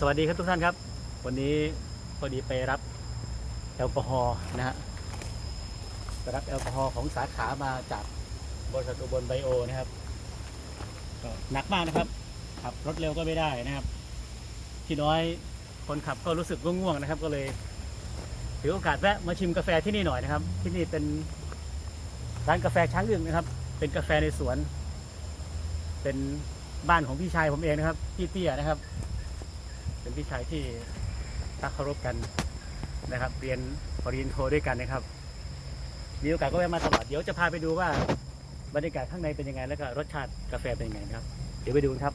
สวัสดีครับทุกท่านครับ วันนี้พอดีไปรับแอลกอฮอล์นะฮะไปรับแอลกอฮอล์ของสาขามาจากบริษัทอุบลไบโอนะครับก็หนักมากนะครับ ขับรถเร็วก็ไม่ได้นะครับพี่น้อยคนขับก็รู้สึกง่วงๆนะครับ ก็เลยถือโอกาสแวะมาชิมกาแฟที่นี่หน่อยนะครับ ที่นี่เป็นร้านกาแฟช้างอึ่งนะครับ เป็นกาแฟในสวน เป็นบ้านของพี่ชายผมเองนะครับพี่เตี้ยนะครับ เป็นพี่ชายที่รักเคารพกันนะครับ เรียนปริญญาโทด้วยกันนะครับมีโอกาสก็แวะมาตลอดเดี๋ยวจะพาไปดูว่าบรรยากาศข้างในเป็นยังไง แล้วก็รสชาติกาแฟเป็นยังไงนะครับ เดี๋ยวไปดูครับ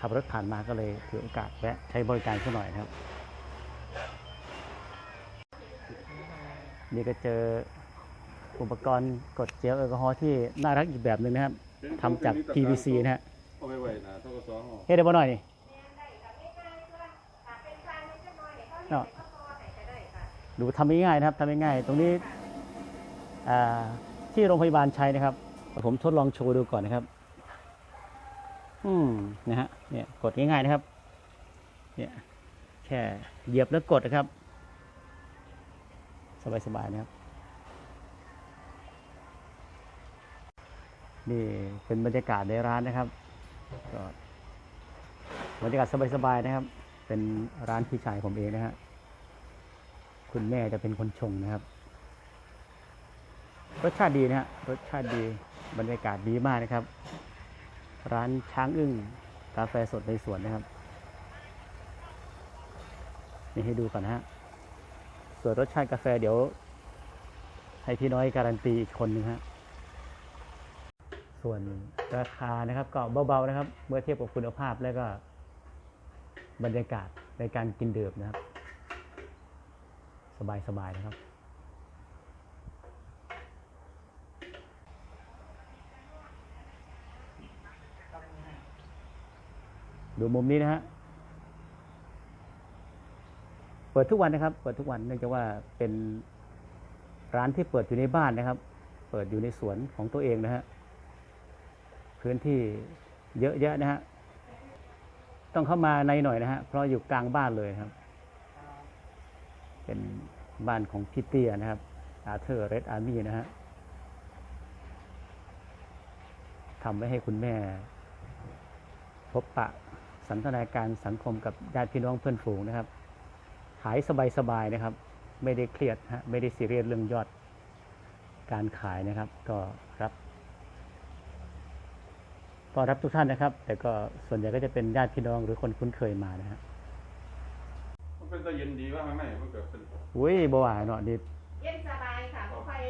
ขับรถผ่านมาก็เลยถือโอกาสแวะใช้บริการสักหน่อยนะครับ นี่ก็เจออุปกรณ์กดเจลแอลกอฮอล์ที่น่ารักอีกแบบหนึ่งนะครับทำจาก PVC นะฮะ เอาไปไว้นะเท่ากับสองห่อเฮ็ดได้บ่หน่อยนี่เนาะดูทำง่ายๆนะครับทำง่ายๆตรงนี้อ่าที่โรงพยาบาลชัยนะครับ ผมทดลองโชว์ดูก่อนนะครับ อืมนะฮะเนี่ยกดง่ายๆนะครับ เนี่ยแค่เหยียบแล้วกดนะครับ สบายๆนะครับนี่เป็นบรรยากาศในร้านนะครับ ก็บรรยากาศสบายๆนะครับ เป็นร้านพี่ชายผมเองนะฮะคุณแม่จะเป็นคนชงนะครับ รสชาติดีนะฮะรสชาติดีบรรยากาศดีมากนะครับ ร้านช้างอึ้งกาแฟสดในสวนนะครับนี่ให้ดูก่อนนะฮะส่วนรสชาติกาแฟเดี๋ยว ให้พี่น้อยการันตีอีกคนหนึ่งฮะ ส่วนราคานะครับ ก็เบาๆนะครับ เมื่อเทียบกับคุณภาพแล้วก็ บรรยากาศในการกินดื่มนะครับ สบายๆนะครับดูมุมนี้นะฮะ เปิดทุกวันนะครับ เปิดทุกวันเนื่องจากว่าเป็นร้านที่เปิดอยู่ในบ้านนะครับ เปิดอยู่ในสวนของตัวเองนะฮะ พื้นที่เยอะแยะนะฮะ ต้องเข้ามาในหน่อยนะฮะ เพราะอยู่กลางบ้านเลยครับ เป็นบ้านของพี่เตี้ยนะครับ อาเธอร์เรดอาร์มี่นะฮะทำไว้ให้คุณแม่ พบปะสันทนาการสังคมกับญาติพี่น้องเพื่อนฝูงนะครับ ขายสบายๆนะครับ ไม่ได้เครียดฮะ ไม่ได้ซีเรียสเรื่องยอดการขายนะครับ ก็รับ ต้อนรับทุกท่านนะครับ แต่ก็ส่วนใหญ่ก็จะเป็นญาติพี่น้องหรือคนคุ้นเคยมานะฮะมันเป็นตะเย็นดีว่าไม่ไม่มันเกิดเป็นอุ้ยบ่ว่าเนาะนี่เย็นสบายค่ะบ่ค่อย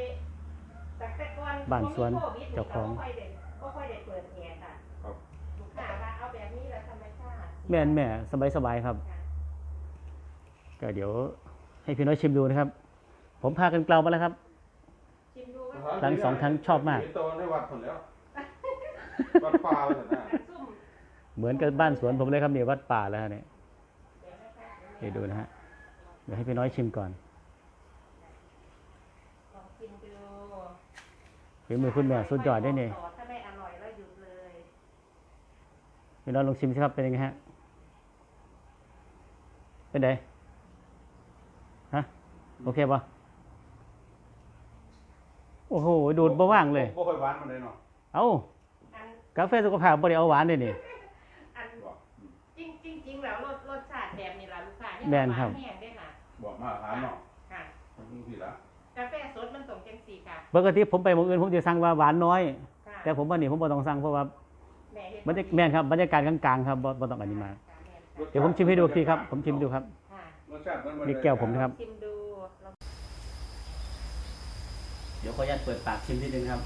จากแต่ก่อนบ้านสวนบ่มีโควิดเจ้าของบ่ค่อยได้บ่ค่อยได้เปิดแอร์ค่ะครับลูกค้าว่าเอาแบบนี้แล้วธรรมชาติแม่นแม่สบายสบายๆครับค่ะก็เดี๋ยวให้พี่น้อยชิมดูนะครับ ผมพากันเกลามาแล้วครับชิมดูว่าครั้งสองครั้งชอบมากเห็นตัวในวัดผลแล้ว วัดป่าเลยนะซุ่มเหมือนกับบ้านสวนผมเลยครับเนี่ยวัดป่าแล้วเนี่ยเดี๋ยวนะคะนี่ดูนะฮะเดี๋ยวให้พี่น้อยชิมก่อนลองชิมดูฝีมือคุณแม่สุดยอดได้เนี่ยต่อถ้าไม่อร่อยแล้วหยุดเลยพี่น้อยลองชิมสิครับเป็นยังไงฮะเป็นไงฮะโอเคปะโอ้โหดูดบ่ว่างเลยบ่ค่อยหวานมันเลยเนาะเอ้าอัน กาแฟสุขภาพบ่ได้เอาหวานเลยนี่ อันบอกจริงจริงจริงแล้วรสรสชาติแบบนี้ล่ะลูกค้าแม่นครับ หวาแห้งด้วยค่ะบอกมาหาเนาะค่ะ มันสิละกาแฟสดมันส่งจังสีค่ะปกติผมไปหมู่อื่นผมจะสั่งว่าหวานน้อย ค่ะแต่ผมว่านี่ผมบ่ต้องสั่งเพราะว่าแม่เฮ็ดบรรยากแม่นครับบรรยากาศกลางๆครับบ่บ่ต้องอันนี้มาค่ะแม่นค่ะเดี๋ยวผมชิมให้ดูอีกทีครับ ผมชิมดูครับ ค่ะรสชาติมันนี่แก้วผมนะครับ ชิมดูแล้วเดี๋ยวขออนุญาตเปิดปากชิมนิดนึงครับ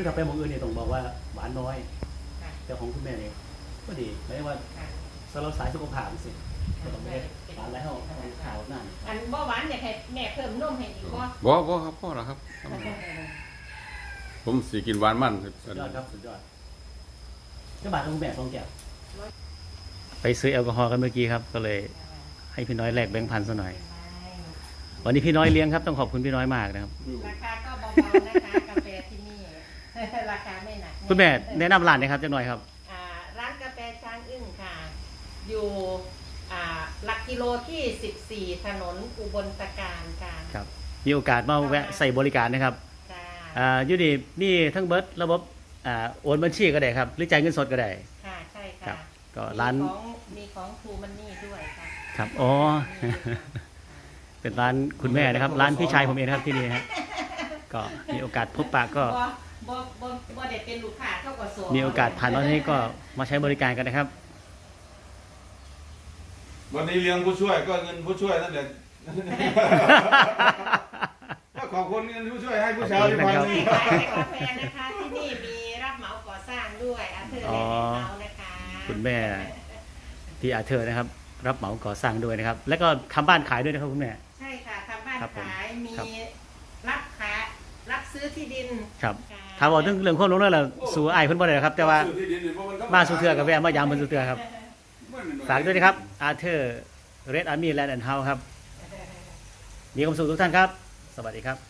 คือถ้าไปหมู่อื่นเนี่ยต้องบอกว่าหวานน้อย ค่ะแต่ของคุณแม่เนี่ยก็ดีไม่ได้ว่าค่ะสำหรับสายสุขภาพสิก็ต้องไม่ได้หวานแล้วให้ของขาวนั่นอันบ่หวานอยากให้แม่เพิ่มนมให้อีกบ่บ่บ่ครับพ่อแล้วครับ ผมสิกินหวานมันสุดยอดครับสุดยอดก็บาทของคุณแม่สองแก้วไปซื้อแอลกอฮอล์กันเมื่อกี้ครับ ก็เลยให้พี่น้อยแลกแบงค์พันซะหน่อย วันนี้พี่น้อยเลี้ยงครับต้องขอบคุณพี่น้อยมากนะครับ ราคาก็เบาๆนะคะกาแฟ คุณแม่แนะนำร้านหนะครับจังหน่อยครับ อ่าร้านกาแฟช้างอึ้งค่ะ อยู่อ่าหลักกิโลที่ 14 ถนนอุบลตะการค่ะครับ มีโอกาสมาแวะใส่บริการนะครับค่ะอ่าอยู่นี่มีทั้งเบิร์ดระบบอ่าโอนบัญชีก็ได้ครับ หรือจ่ายเงินสดก็ได้ ค่ะใช่ครัค่ะบ ก็ร้านมีของมีของทรูมันนี่ด้วยค่ะครับอ๋อ เป็นร้านคุณแม่นะครับ ร้านพี่ชายผมเองนะครับที่นี่ฮะก็มีโอกาสพบปะก็บ่ บ่บ่บ่ได้เป็นลูกค้าเท่ากับโซมีโอกาสผ่านมาที่นี่ก็มาใช้บริการกันนะครับ วันนี้เลี้ยงผู้ช่วยก็เงินผู้ช่วยนั่นแหละ ก็ขอบคุณเงินผู้ช่วยให้ผู้ชายที่พันขอบใช่ณค่ะแต่กาแฟนะคะ ที่นี่มีรับเหมาก่อสร้างด้วยอาเธอร์อ๋แลอนด์เฮานะคะคุณแม่พี่อาเธอร์นะครับ รับเหมาก่อสร้างด้วยนะครับ แล้วก็ทำบ้านขายด้วยนะครับคุณแม่ ใช่ค่ะทำบ้านครับผมขายมีครับ รับขายรับซื้อที่ดินครับค่ะ ถ้าบอกถึงเรื่องความรู้เรื่องอะไรสู่ไอ้ายเพิ่นบ่ได้ครับ แต่ว่ามาสู่เทือกับแวะมายามเพิ่นสู่เทือครับ ฝากด้วยนะครับอาเธอร์เรดอาร์มี่แลนด์แอนด์เฮาครับมีความสุขทุกท่านครับ สวัสดีครับ